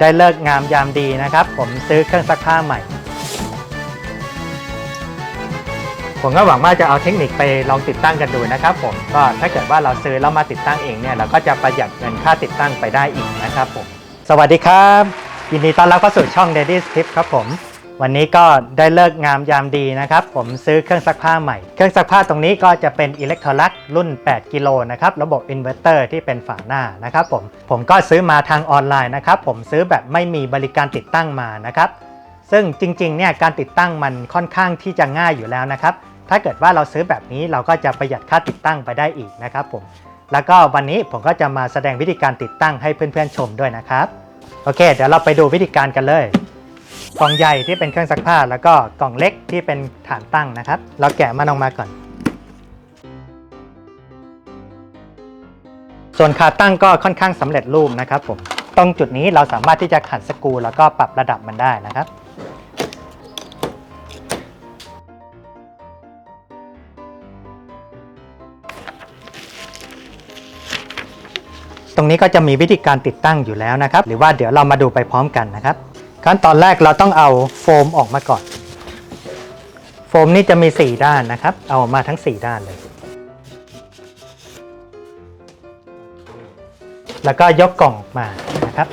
ได้เลิกงามยามดีนะครับ ผมซื้อเครื่องซักผ้าใหม่ ผมก็หวังว่าจะเอาเทคนิคไปลองติดตั้งกันดูนะครับผมก็ถ้าเกิดว่าเราซื้อแล้วมาติดตั้งเองเนี่ยเราก็จะประหยัดเงินค่าติดตั้งไปได้อีกนะครับผม สวัสดีครับ ยินดีต้อนรับเข้าสู่ช่อง Daddy's Tip ครับผม วันนี้ก็ได้เลิกงามยามดีนะครับ ผมซื้อเครื่องซักผ้าใหม่ เครื่องซักผ้าตรงนี้ก็จะเป็นอิเล็กทรลักรุ่น 8 กิโลนะครับ ระบบอินเวอร์เตอร์ที่เป็นฝาหน้านะครับผม ผมก็ซื้อมาทางออนไลน์นะครับ ผมซื้อแบบไม่มีบริการติดตั้งมานะครับ ซึ่งจริงๆ เนี่ยการติดตั้งมันค่อนข้างที่จะง่ายอยู่แล้วนะครับ ถ้าเกิดว่าเราซื้อแบบนี้เราก็จะประหยัดค่าติดตั้งไปได้อีกนะครับผม แล้วก็วันนี้ผมก็จะมาแสดงวิธีการติดตั้งให้เพื่อนๆชมด้วยนะครับ โอเค เดี๋ยวเราไปดูวิธีการกันเลย กล่องใหญ่ที่เป็นเครื่องซักผ้า แล้วก็กล่องเล็กที่เป็นฐานตั้งนะครับ เราแกะมันออกมาก่อน ส่วนขาตั้งก็ค่อนข้างสำเร็จรูปนะครับผมตรงจุดนี้เราสามารถที่จะขันสกรูแล้วก็ปรับระดับมันได้นะครับตรงนี้ก็จะมีวิธีการติดตั้งอยู่แล้วนะครับ หรือว่าเดี๋ยวเรามาดูไปพร้อมกันนะครับ ขั้นตอนแรกเราต้องเอาโฟมออกมาก่อน โฟมนี่จะมี 4 ด้านนะครับ เอามาทั้ง 4 ด้านเลย แล้วก็ยกกล่องออกมานะครับ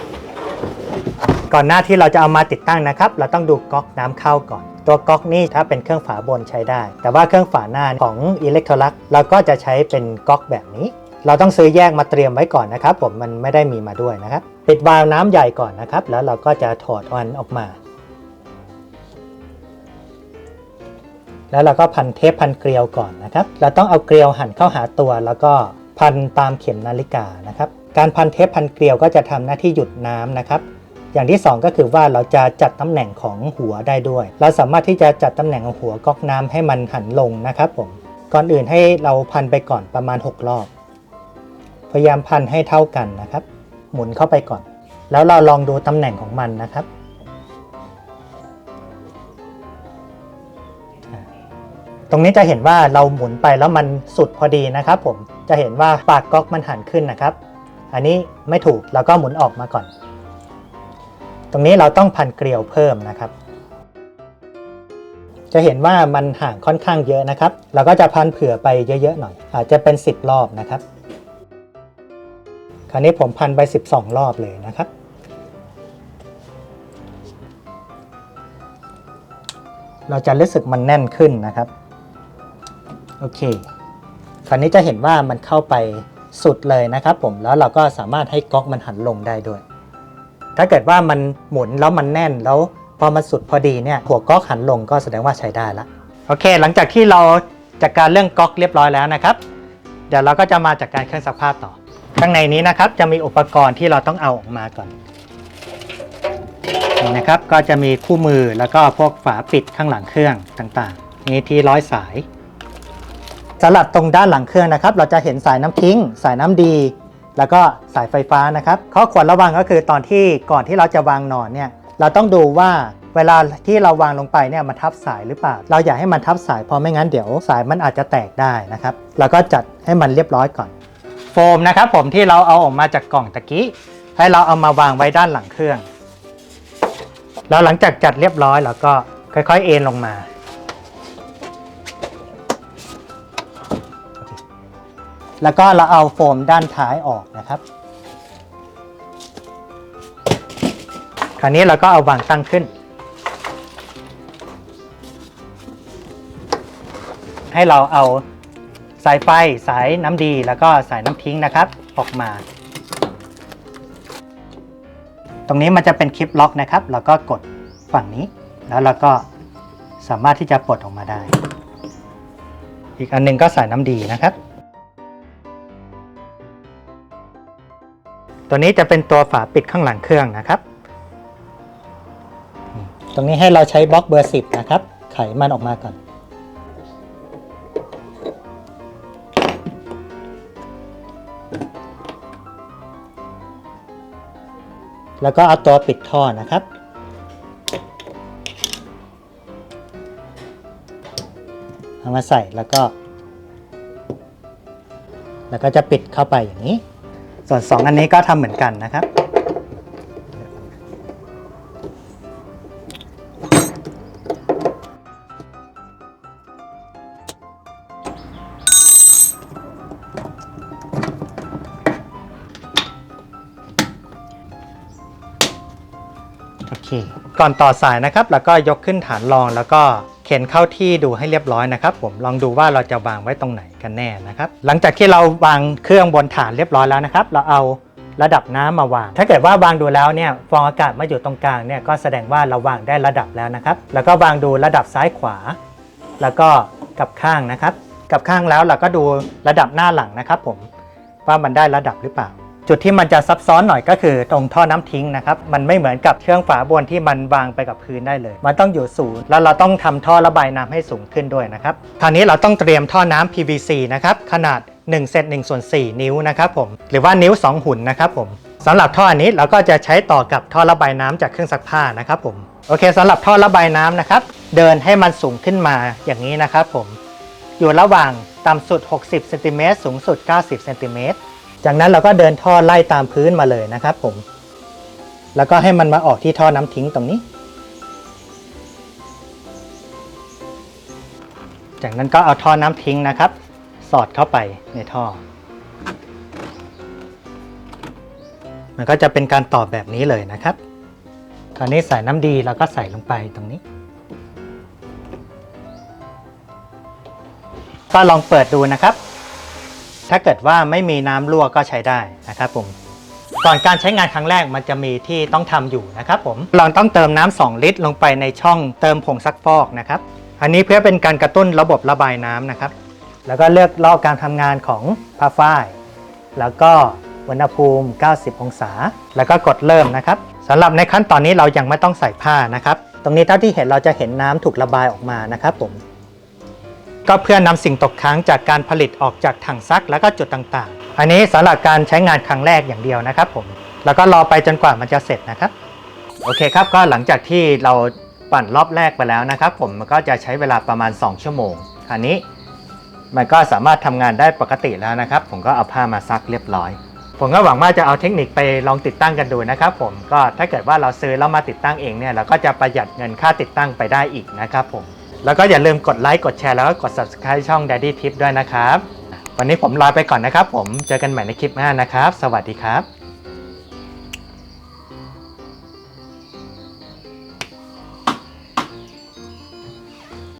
ก่อนหน้าที่เราจะเอามาติดตั้งนะครับ เราต้องดูก๊อกน้ำเข้าก่อน ตัวก๊อกนี่ถ้าเป็นเครื่องฝาบนใช้ได้ แต่ว่าเครื่องฝาหน้าของอิเล็กทรลักเราก็จะใช้เป็นก๊อกแบบนี้ เราต้องซื้อแยกมาเตรียมไว้ก่อนนะครับ ผมมันไม่ได้มีมาด้วยนะครับ ปิดวาล์วน้ำใหญ่ก่อนนะครับ แล้วเราก็จะถอดมันออกมา แล้วเราก็พันเทปพันเกลียวก่อนนะครับ เราต้องเอาเกลียวหันเข้าหาตัว แล้วก็พันตามเข็มนาฬิกานะครับ การพันเทปพันเกลียวก็จะทำหน้าที่หยุดน้ำนะครับอย่างที่ 2 ก็คือว่าเราจะจัดตำแหน่งของหัวได้ด้วย เราสามารถที่จะจัดตำแหน่งของหัวก๊อกน้ำให้มันหันลงนะครับผม ก่อนอื่นให้เราพันไปก่อนประมาณ 6 รอบ พยายามพันให้เท่ากันนะครับ หมุนเข้าไปก่อน แล้วเราลองดูตำแหน่งของมันนะครับ ตรงนี้จะเห็นว่าเราหมุนไปแล้วมันสุดพอดีนะครับ ผมจะเห็นว่าปากก๊อกมันหันขึ้นนะครับ อันนี้ไม่ถูกเราก็หมุนออกมาก่อน ตรงนี้เราต้องพันเกลียวเพิ่มนะครับ จะเห็นว่ามันห่างค่อนข้างเยอะนะครับ เราก็จะพันเผื่อไปเยอะๆหน่อย อาจจะเป็น 10 รอบนะครับ คราวนี้ผมพันไป 12 รอบเลยนะครับ เราจะรู้สึกมันแน่นขึ้นนะครับ โอเค คราวนี้จะเห็นว่ามันเข้าไปสุดเลยนะครับผม แล้วเราก็สามารถให้ก๊อกมันหันลงได้ด้วย ถ้าเกิดว่ามันหมุนแล้วมันแน่นแล้วพอมันสุดพอดีเนี่ยหัวก๊อกหันลงก็แสดงว่าใช้ได้ละ โอเค หลังจากที่เราจัดการเรื่องก๊อกเรียบร้อยแล้วนะครับ เดี๋ยวเราก็จะมาจัดการเครื่องซักผ้าต่อ ข้างในนี้นะครับจะมีอุปกรณ์ที่เราต้องเอาออกมาก่อนนี่นะครับก็จะมีคู่มือแล้วก็พวกฝาปิดข้างหลังเครื่องต่างๆนี่ที่ร้อยสายสำหรับตรงด้านหลังเครื่องนะครับ เราจะเห็นสายน้ำทิ้ง สายน้ำดี แล้วก็สายไฟฟ้านะครับข้อควรระวังก็คือตอนที่ก่อนที่เราจะวางนอนเนี่ยเราต้องดูว่าเวลาที่เราวางลงไปเนี่ยมันทับสายหรือเปล่า เราอย่าให้มันทับสายเพราะไม่งั้นเดี๋ยวสายมันอาจจะแตกได้นะครับ เราก็จัดให้มันเรียบร้อยก่อน โฟมนะครับผมที่เราเอาออกมาจากกล่องตะกี้ ให้เราเอามาวางไว้ด้านหลังเครื่อง แล้วหลังจากจัดเรียบร้อยเราก็ค่อย ๆ เอ็นลงมาแล้วก็เราเอาโฟมด้านท้ายออกนะครับ คราวนี้เราก็เอาวางตั้งขึ้น ให้เราเอา สายไฟสายน้ำดีแล้วก็สายน้ำทิ้งนะครับ ออกมา ตรงนี้มันจะเป็นคลิปล็อกนะครับเราก็กดฝั่งนี้ แล้วเราก็สามารถที่จะปลดออกมาได้ อีกอันหนึงก็สายน้ำดีนะครับ ตัวนี้จะเป็นตัวฝาปิดข้างหลังเครื่องนะครับ ตรงนี้ให้เราใช้บล็อกเบอร์ 10 นะครับ ไขมันออกมาก่อน แล้วก็เอาตัวปิดท่อนะครับ เอามาใส่แล้วก็ แล้วก็จะปิดเข้าไปอย่างนี้ ส่วน 2 อันนี้ก็ทำเหมือนกันนะครับ ก่อนต่อสายนะครับแล้วก็ยกขึ้นฐานรองแล้วก็เข็นเข้าที่ดูให้เรียบร้อยนะครับ ผมลองดูว่าเราจะวางไว้ตรงไหนกันแน่นะครับ หลังจากที่เราวางเครื่องบนฐานเรียบร้อยแล้วนะครับ เราเอาระดับน้ำมาวาง ถ้าเกิดว่าวางดูแล้วเนี่ยฟองอากาศมาอยู่ตรงกลางเนี่ยก็แสดงว่าเราวางได้ระดับแล้วนะครับ แล้วก็วางดูระดับซ้ายขวา แล้วก็กับข้างนะครับ กับข้างแล้วเราก็ดูระดับหน้าหลังนะครับ ผมว่ามันได้ระดับหรือเปล่า จุดที่มันจะซับซ้อนหน่อยก็คือตรงท่อน้ำทิ้งนะครับ มันไม่เหมือนกับเครื่องฝาบวนที่มันวางไปกับพื้นได้เลย มันต้องอยู่สูง แล้วเราต้องทำท่อระบายน้ำให้สูงขึ้นด้วยนะครับคราวนี้เราต้องเตรียมท่อน้ำ PVC นะครับขนาด1เซน1ส่วน4นิ้วนะครับผมหรือว่านิ้ว 2 หุ่นนะครับผมสำหรับท่ออันนี้เราก็จะใช้ต่อกับท่อระบายน้ำจากเครื่องซักผ้านะครับผมโอเคสำหรับท่อระบายน้ำนะครับ เดินให้มันสูงขึ้นมาอย่างนี้นะครับผมอยู่ระหว่างต่ำสุด 60เซนติเมตรสูงสุด 90เซนติเมตร จากนั้นเราก็เดินท่อไล่ตามพื้นมาเลยนะครับผม แล้วก็ให้มันมาออกที่ท่อน้ำทิ้งตรงนี้ จากนั้นก็เอาท่อน้ำทิ้งนะครับ สอดเข้าไปในท่อ มันก็จะเป็นการต่อแบบนี้เลยนะครับ คราวนี้ใส่น้ำดีเราก็ใส่ลงไปตรงนี้ก็ลองเปิดดูนะครับ ถ้าเกิดว่าไม่มีน้ำรั่วก็ใช้ได้นะครับผมก่อนการใช้งานครั้งแรกมันจะมีที่ต้องทำอยู่นะครับผมเราต้องเติมน้ำ2ลิตร ลงไปในช่องเติมผงซักฟอกนะครับ อันนี้เพื่อเป็นการกระตุ้นระบบระบายน้ำนะครับ แล้วก็เลือกรอบการทำงานของผ้าฝ้าย แล้วก็อุณหภูมิ 90 องศา แล้วก็กดเริ่มนะครับสำหรับในขั้นตอนนี้เรายังไม่ต้องใส่ผ้านะครับ ตรงนี้เท่าที่เห็นเราจะเห็นน้ำถูกระบายออกมานะครับผม ก็เพื่อนำสิ่งตกค้างจากการผลิตออกจากถังซักแล้วก็จุดต่างๆ อันนี้สำหรับการใช้งานครั้งแรกอย่างเดียวนะครับผม แล้วก็รอไปจนกว่ามันจะเสร็จนะครับ โอเคครับ ก็หลังจากที่เราปั่นรอบแรกไปแล้วนะครับผมมันก็จะใช้เวลาประมาณ 2 ชั่วโมง คราวนี้มันก็สามารถทำงานได้ปกติแล้วนะครับ ผมก็เอาผ้ามาซักเรียบร้อย ผมก็หวังว่าจะเอาเทคนิคไปลองติดตั้งกันดูนะครับ ผมก็ถ้าเกิดว่าเราซื้อแล้วมาติดตั้งเองเนี่ยเราก็จะประหยัดเงินค่าติดตั้งไปได้อีกนะครับผม แล้วก็อย่าลืมกดไลค์กดแชร์แล้วก็กด subscribe ช่อง Daddy Tip ด้วยนะครับ วันนี้ผมลาไปก่อนนะครับผมเจอกันใหม่ในคลิปหน้านะครับ สวัสดีครับ